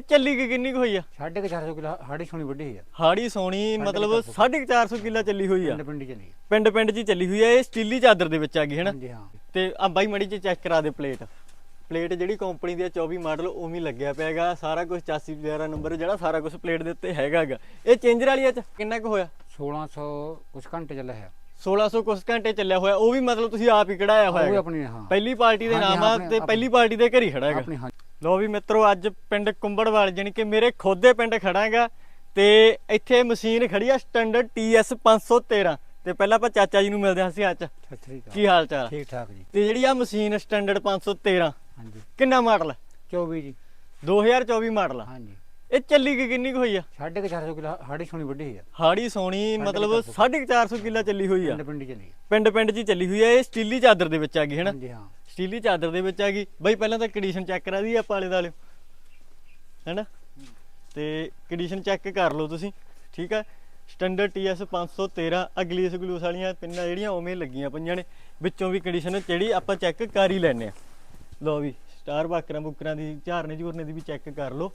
ਇਹ ਚੱਲੀ ਕਿ ਕਿੰਨੀ ਕੁ ਹੋਈ ਆ? ਸਾਢੇ ਕੁ ਚਾਰ ਸੌ ਕਿਲੋ ਹਾੜੀ ਸੋਣੀ ਵੱਡੀ ਹੋਈ ਆ। ਹਾੜੀ ਸੋਣੀ ਮਤਲਬ 450 ਕਿੱਲਾ ਚੱਲੀ ਹੋਈ ਆ। ਪਿੰਡ ਪਿੰਡੀ ਚੱਲੀ। ਪਿੰਡ ਪਿੰਡ 'ਚ ਹੀ ਚੱਲੀ ਹੋਈ ਆ। ਇਹ ਸਟੀਲੀ ਚਾਦਰ ਦੇ ਵਿੱਚ ਆ ਗਈ ਹੈਨਾ? ਹਾਂਜੀ ਹਾਂ। ਤੇ ਆ ਬਾਈ ਮੜੀ 'ਚ ਚੈੱਕ ਕਰਾ ਦੇ ਪਲੇਟ। ਪਲੇਟ ਜਿਹੜੀ ਕੰਪਨੀ ਦੀ ਆ 24 ਮਾਡਲ ਉਵੇਂ ਹੀ ਲੱਗਿਆ ਪਿਆ ਹੈਗਾ। ਸਾਰਾ ਕੁਝ 84 ਵਗੈਰਾ ਨੰਬਰ ਜਿਹੜਾ ਸਾਰਾ ਕੁਝ ਪਲੇਟ ਦੇ ਉੱਤੇ ਹੈਗਾ ਹੈਗਾ। ਇਹ ਚੇਂਜਰ ਵਾਲੀ ਚ ਕਿੰਨਾ ਕੁ ਹੋਇਆ? 1600 ਕੁਛ ਘੰਟੇ ਚੱਲਿਆ ਹੈ 1600 ਕੁਝ ਘੰਟੇ ਚੱਲਿਆ ਹੋਇਆ। ਉਹ ਵੀ ਮਤਲਬ ਤੁਸੀਂ ਆਪ ਹੀ ਕਢਾਇਆ ਹੋਇਆ ਉਹ ਵੀ ਹੈਗਾ। ਆਪਣੀ ਹਾਂ। ਪਹਿਲੀ ਪਾਰਟੀ ਦੇ ਹਾਂਜੀ, ਨਾਮ ਆ ਆਪਣੇ- ਤੇ ਪਹਿਲੀ ਪਾਰਟੀ ਦੇ ਘਰ ਹੀ ਖੜਾ ਹੈਗਾ। ਆਪਣੀ ਹਾਂ। ਲੋ ਵੀ ਮਿੱਤਰੋ ਅੱਜ ਪਿੰਡ ਕੁੰਬੜਵਾਲ ਜਾਨੀ ਕਿ ਮੇਰੇ ਖੁਦ ਪਿੰਡ ਖੜਾ ਹੈਗਾ ਤੇ ਇੱਥੇ ਮਸ਼ੀਨ ਖੜੀ ਆ ਸਟੈਂਡਰਡ TS 513 ਤੇ ਪਹਿਲਾਂ ਆਪਾਂ ਚਾਚਾ ਜੀ ਨੂੰ ਮਿਲਦੇ ਹਾਂ ਸੀ ਅੱਜ ਸਤਿ ਸ੍ਰੀ ਅਕਾਲ। ਕੀ ਹਾਲ ਚਾਲ? ਠੀਕ ਠਾਕ ਜੀ। ਤੇ ਜਿਹੜੀ ਆ ਮਸ਼ੀਨ ਸਟੈਂਡਰਡ 513 ਹਾਂਜੀ। ਕਿੰਨਾ ਮਾਡਲ? ਹੈ 24 ਜੀ 2024 ਮਾਡਲ ਆ। ਹਾਂਜੀ। ਇਹ ਚੱਲੀ ਕਿ ਕਿੰਨੀ ਕੁ ਹੋਈ ਆ? ਸਾਢੇ ਕੁ ਚਾਰ ਸੌ ਕਿਲੋ ਹਾੜੀ ਸੋਣੀ ਵੱਡੀ ਹੋਈ ਆ। ਹਾੜੀ ਸੋਣੀ ਮਤਲਬ 450 ਕਿੱਲਾ ਚੱਲੀ ਹੋਈ ਆ। ਪਿੰਡ ਪਿੰਡੀ ਚੱਲੀ ਆ। ਪਿੰਡ ਪਿੰਡ 'ਚ ਹੀ ਚੱਲੀ ਹੋਈ ਆ ਇਹ ਸਟੀਲੀ ਚਾਦਰ ਦੇ ਵਿੱਚ ਆ ਗਈ ਹੈਨਾ ਹਾਂਜੀ ਹਾਂ। ਸਟੀਲੀ ਚਾਦਰ ਦੇ ਵਿੱਚ ਆ ਗਈ। ਬਈ ਪਹਿਲਾਂ ਤਾਂ ਕੰਡੀਸ਼ਨ ਚੈੱਕ ਕਰਾ ਦੀ ਆਪਾਂ ਆਲੇ ਦਾਲੇ ਹੈਨਾ? ਤੇ ਕੰਡੀਸ਼ਨ ਚੈੱਕ ਕਰ ਲਓ ਤੁਸੀਂ ਠੀਕ ਹੈ ਸਟੈਂਡਰਡ TS 513 ਅਗਲੀ ਗਲੂਸ ਵਾਲੀਆਂ ਪਿੰਨਾਂ ਜਿਹੜੀਆਂ ਉਵੇਂ ਲੱਗੀਆਂ ਪਈਆਂ ਨੇ। ਵਿੱਚੋਂ ਵੀ ਕੰਡੀਸ਼ਨ ਜਿਹੜੀ ਆਪਾਂ ਚੈੱਕ ਕਰ ਹੀ ਲੈਨੇ ਆ। ਲਓ ਵੀ ਸਟਾਰ ਬਾਕਰਾਂ ਬੁਕਰਾਂ ਦੀ ਝਾਰਨੇ ਝੂਰਨੇ ਦੀ ਵੀ ਚੈੱਕ ਕਰ ਲਓ।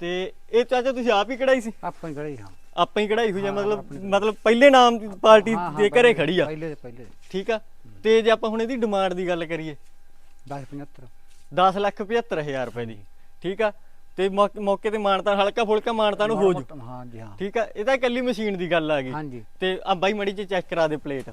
ਤੇ ਇਹ ਚਾਚਾ ਤੁਸੀਂ ਆਪ ਹੀ ਕਢਾਈ ਸੀ? ਆਪਾਂ ਹੀ ਗੜੀ ਹਾਂ। ਆਪਾਂ ਹੀ ਕਢਾਈ ਹੋਈ ਆ ਹਾਂ, ਮਤਲਬ ਮਤਲਬ ਪਹਿਲੇ ਨਾਮ ਪਾਰਟੀ ਦੇ ਘਰੇ ਖੜੀ ਆ। ਪਹਿਲੇ ਪਹਿਲੇ। ਠੀਕ ਆ? ਤੇ ਜੇ ਆਪਾਂ ਹੁਣ ਇਹਦੀ ਡਿਮਾਂਡ ਦੀ ਗੱਲ ਕਰੀਏ 10 75 10 ਲੱਖ 75000 ਰੁਪਏ ਦੀ ਠੀਕ ਆ? ਤੇ ਮੌਕ- ਮੌਕੇ ਤੇ ਮਾਨਤਾ ਹਲਕਾ ਫੁਲਕਾ ਮਾਨਤਾ ਨੂੰ ਹੋ ਜੂ। ਹਾਂ ਜੀ ਹਾਂ। ਠੀਕ ਆ? ਇਹ ਤਾਂ ਇਕੱਲੀ ਮਸ਼ੀਨ ਦੀ ਗੱਲ ਆ ਗਈ। ਹਾਂਜੀ। ਤੇ ਆ ਬਾਈ ਮੜੀ ਚ ਚੈੱਕ ਕਰਾ ਦੇ ਪਲੇਟ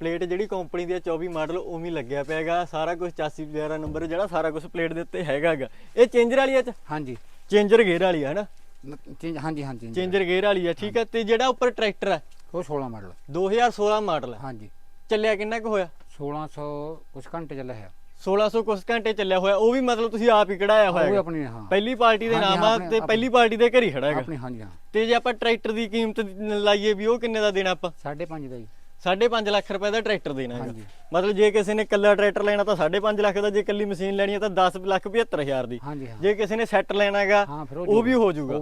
ਪਲੇਟ ਜਿਹੜੀ ਕੰਪਨੀ ਦੀ ਆ 24 ਮਾਡਲ ਉਵੇਂ ਹੀ ਲੱਗਿਆ ਪਿਆ ਹੈਗਾ ਸਾਰਾ ਕੁਝ 84 ਵਗੈਰਾ ਨੰਬਰ ਜਿਹੜਾ ਸਾਰਾ ਕੁਝ ਪਲੇਟ ਦੇ ਉੱਤੇ ਹੈਗਾ ਹੈਗਾ ਇਹ ਚੇਂਜਰ ਵਾਲੀ ਆ ਚ? ਹਾਂਜੀ। ਚੇਂਜਰ ਗੇਅਰ ਵਾਲੀ ਆ ਹਨਾ? ਨ- ਚੇਂਜ ਹਾਂਜੀ ਹਾਂਜੀ ਚੇਂਜਰ ਗੇਅਰ ਵਾਲੀ ਆ ਠੀਕ ਆ? ਤੇ ਜਿਹੜਾ ਉੱਪਰ ਟਰੈਕਟਰ ਆ? ਉਹ 16 ਮਾਡਲ 2016 ਮਾਡਲ ਆ ਹਾਂਜੀ। ਚੱਲਿਆ ਕਿੰਨਾ ਕੁ ਹੋਇਆ? 1600 ਕੁਛ ਘੰਟੇ ਚੱਲਿਆ ਹੈ 1600 ਕੁਝ ਘੰਟੇ ਚੱਲਿਆ ਹੋਇਆ ਉਹ ਵੀ ਮਤਲਬ ਤੁਸੀਂ ਆਪ ਹੀ ਕਢਾਇਆ ਹੋਇਆ ਉਹ ਹੈਗਾ। ਆਪਣੀ ਹਾਂ। ਪਹਿਲੀ ਪਾਰਟੀ ਦੇ ਹਾਂਜੀ, ਨਾਮ ਆ ਆਪਣੇ- ਤੇ ਪਹਿਲੀ ਪਾਰਟੀ ਦੇ ਘਰ ਹੀ ਖੜਾ ਹੈਗਾ। ਆਪਣੀ ਹਾਂਜੀ ਹਾਂ। ਤੇ ਜੇ ਆਪਾਂ ਟਰੈਕਟਰ ਦੀ ਕੀਮਤ ਲਾਈਏ ਵੀ ਉਹ ਕਿੰਨੇ ਦਾ ਦੇਣਾ ਆਪਾਂ? 5.5 ਦਾ ਜੀ। 5.5 ਲੱਖ ਰੁਪਏ ਦਾ ਟਰੈਕਟਰ ਦੇਣਾ ਹੈਗਾ। ਮਤਲਬ ਜੇ ਕਿਸੇ ਨੇ ਕੱਲਾ ਟਰੈਕਟਰ ਲੈਣਾ ਤਾਂ 5.5 ਲੱਖ ਦਾ ਜੇ ਕੱਲੀ ਮਸ਼ੀਨ ਲੈਣੀ ਹੈ ਤਾਂ 10 ਲੱਖ 75000 ਦੀ। ਜੇ ਕਿਸੇ ਨੇ ਸੈੱਟ ਲੈਣਾ ਹੈਗਾ ਉਹ ਵੀ ਹੋ ਜਾਊਗਾ।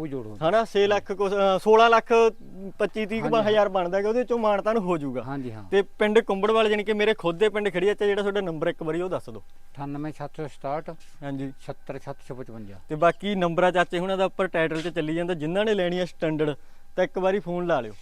ਹਨਾ 6 ਲੱਖ ਕੁਛ, ਅ, 16 ਲੱਖ 25 30 ਹਾਂਜੀ। ਹਜ਼ਾਰ ਬਣਦਾ ਹੈਗਾ ਉਹਦੇ ਚੋਂ ਮਾਨਤਾਨ ਹੋ ਜਾਊਗਾ। ਤੇ ਪਿੰਡ ਕੁੰਬੜਵਾਲ ਜਾਨੀ ਕਿ ਮੇਰੇ ਖੁਦ ਦੇ ਪਿੰਡ ਖੜੀ ਤੇ ਜਿਹੜਾ ਤੁਹਾਡਾ ਨੰਬਰ ਇੱਕ ਵਾਰੀ ਉਹ ਦੱਸ ਦਿਓ। 98767 ਹਾਂਜੀ। 76755 ਤੇ ਬਾਕੀ ਨੰਬਰਾਂ ਚਾਚੇ ਹੁਣਾਂ ਦਾ ਉੱਪਰ ਟਾਈਟਲ 'ਚ ਚੱਲੀ ਜਾਂਦਾ ਜਿਨ੍ਹਾਂ ਨੇ ਲੈਣੀ ਹੈ ਸਟੈਂਡਰਡ ਤਾਂ ਇੱਕ ਵਾਰੀ ਫੋਨ ਲਾ ਲਿਓ।